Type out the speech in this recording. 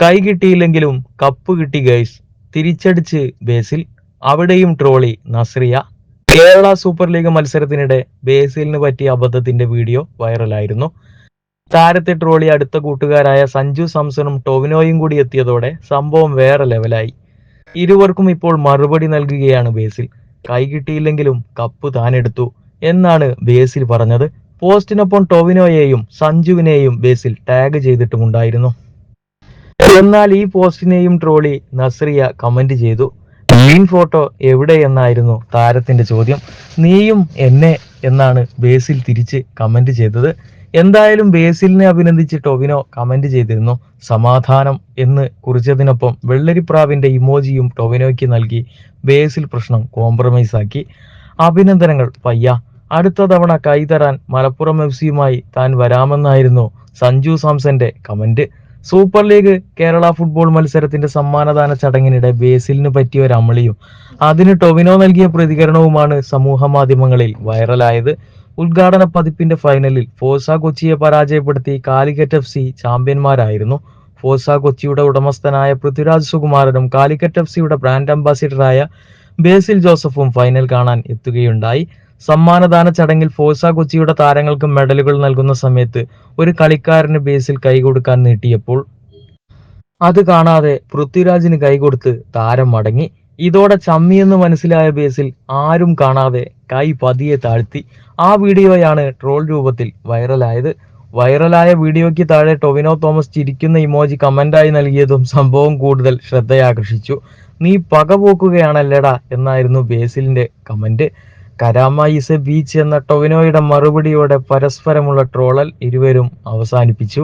കൈ കിട്ടിയില്ലെങ്കിലും കപ്പ് കിട്ടി ഗൈസ് തിരിച്ചടിച്ച് ബേസിൽ അവിടെയും ട്രോളി നസ്രിയ. കേരള സൂപ്പർ ലീഗ് മത്സരത്തിനിടെ ബേസിലിന് പറ്റിയ അബദ്ധത്തിന്റെ വീഡിയോ വൈറലായിരുന്നു. താരത്തെ ട്രോളി അടുത്ത കൂട്ടുകാരായ സഞ്ജു സാംസണും ടോവിനോയും കൂടി എത്തിയതോടെ സംഭവം വേറെ ലെവലായി. ഇരുവർക്കും ഇപ്പോൾ മറുപടി നൽകുകയാണ് ബേസിൽ. കൈ കിട്ടിയില്ലെങ്കിലും കപ്പ് താനെടുത്തു എന്നാണ് ബേസിൽ പറഞ്ഞത്. പോസ്റ്റിനൊപ്പം ടോവിനോയെയും സഞ്ജുവിനെയും ബേസിൽ ടാഗ് ചെയ്തിട്ടുമുണ്ടായിരുന്നു. എന്നാൽ ഈ പോസ്റ്റിനെയും ട്രോളി നസ്രിയ കമന്റ് ചെയ്തു. മീൻ ഫോട്ടോ എവിടെ എന്നായിരുന്നു താരത്തിന്റെ ചോദ്യം. നീയും എന്നെ എന്നാണ് ബേസിൽ തിരിച്ച് കമന്റ് ചെയ്തത്. എന്തായാലും ബേസിലിനെ അഭിനന്ദിച്ച് ടൊവിനോ കമന്റ് ചെയ്തിരുന്നു. സമാധാനം എന്ന് കുറിച്ചതിനൊപ്പം വെള്ളരിപ്രാവിന്റെ ഇമോജിയും ടൊവിനോയ്ക്ക് നൽകി. ബേസിൽ പ്രശ്നം കോംപ്രമൈസ് ആക്കി. അഭിനന്ദനങ്ങൾ പയ്യ. അടുത്ത തവണ കൈതരാൻ മലപ്പുറം എഫ് സിയുമായി താൻ വരാമെന്നായിരുന്നു Sanju സാംസന്റെ comment super league Kerala football മത്സരത്തിന്റെ സമ്മാനദാന ചടങ്ങിനിടെ ബേസിലിന് പറ്റിയ ഒരു അമളിയും അതിന് ടൊവിനോ നൽകിയ പ്രതികരണവുമാണ് സമൂഹ മാധ്യമങ്ങളിൽ വൈറലായത്. ഉദ്ഘാടന പതിപ്പിന്റെ ഫൈനലിൽ ഫോസ കൊച്ചിയെ പരാജയപ്പെടുത്തി കാലിക്കറ്റ് എഫ് സി ചാമ്പ്യന്മാരായിരുന്നു. ഫോസ കൊച്ചിയുടെ ഉടമസ്ഥനായ പൃഥ്വിരാജ് സുകുമാരനും കാലിക്കറ്റ് എഫ് സിയുടെ ബ്രാൻഡ് അംബാസിഡറായ ബേസിൽ ജോസഫും ഫൈനൽ കാണാൻ എത്തുകയുണ്ടായി. സമ്മാനദാന ചടങ്ങിൽ ഫോസ കൊച്ചിയുടെ താരങ്ങൾക്ക് മെഡലുകൾ നൽകുന്ന സമയത്ത് ഒരു കളിക്കാരന് ബേസിൽ കൈകൊടുക്കാൻ നീട്ടിയപ്പോൾ അത് കാണാതെ പൃഥ്വിരാജിന് കൈകൊടുത്ത് താരം മടങ്ങി. ഇതോടെ ചമ്മിയെന്ന് മനസ്സിലായ ബേസിൽ ആരും കാണാതെ കൈ പതിയെ താഴ്ത്തി. ആ വീഡിയോയാണ് ട്രോൾ രൂപത്തിൽ വൈറലായത്. വൈറലായ വീഡിയോയ്ക്ക് താഴെ ടൊവിനോ തോമസ് ചിരിക്കുന്ന ഇമോജി കമന്റായി നൽകിയതും സംഭവം കൂടുതൽ ശ്രദ്ധയാകർഷിച്ചു. നീ പകപോക്കുകയാണല്ലേടാ എന്നായിരുന്നു ബേസിലിന്റെ comment. Karama is a beach എന്ന ടൊവിനോയുടെ മറുപടിയോടെ പരസ്പരമുള്ള ട്രോളൽ ഇരുവരും അവസാനിപ്പിച്ചു.